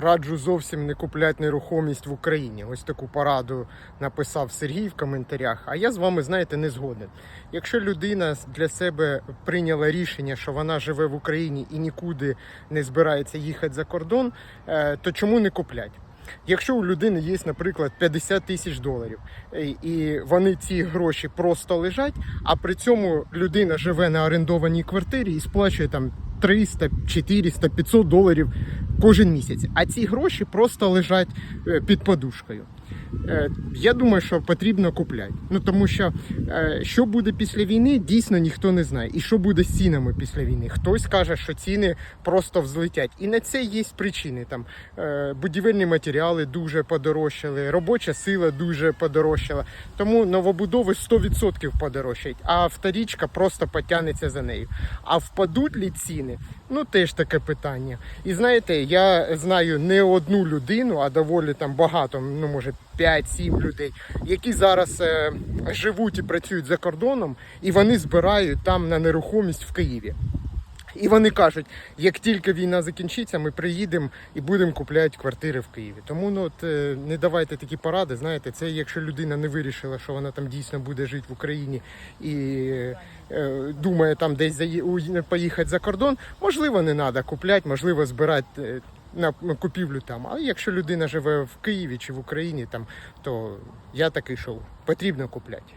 раджу зовсім не купляти нерухомість в Україні. Ось таку пораду написав Сергій в коментарях. А я з вами, знаєте, не згоден. Якщо людина для себе прийняла рішення, що вона живе в Україні і нікуди не збирається їхати за кордон, е, то чому не купляти? Якщо у людини є, наприклад, 50 тисяч доларів, е, і вони ці гроші просто лежать, а при цьому людина живе на орендованій квартирі і сплачує там 300, 400, 500 доларів кожен місяць. А ці гроші просто лежать е, під подушкою. Е, Я думаю, що потрібно купляти. Ну тому що е, що буде після війни, дійсно ніхто не знає. І що буде з цінами після війни? Хтось каже, що ціни просто взлетять. І на це є причини. Там е, будівельні матеріали дуже подорожчали, робоча сила дуже подорожчала. Тому новобудови 100% подорожчають, а вторічка просто потягнеться за нею. А впадуть лі ціни? Ну теж таке питання. І знаєте, я знаю не одну людину, а доволі там багато, ну може 5-7 людей, які зараз е, живуть і працюють за кордоном, і вони збирають там на нерухомість в Києві. І вони кажуть, як тільки війна закінчиться, ми приїдемо і будемо купляти квартири в Києві. Тому ну от е, не давайте такі поради. Знаєте, це якщо людина не вирішила, що вона там дійсно буде жити в Україні і е, думає там десь уї- поїхати за кордон, можливо, не треба купляти, можливо, збирати. На купівлю там, А якщо людина живе в Києві чи в Україні, там то я такий, що потрібно купляти.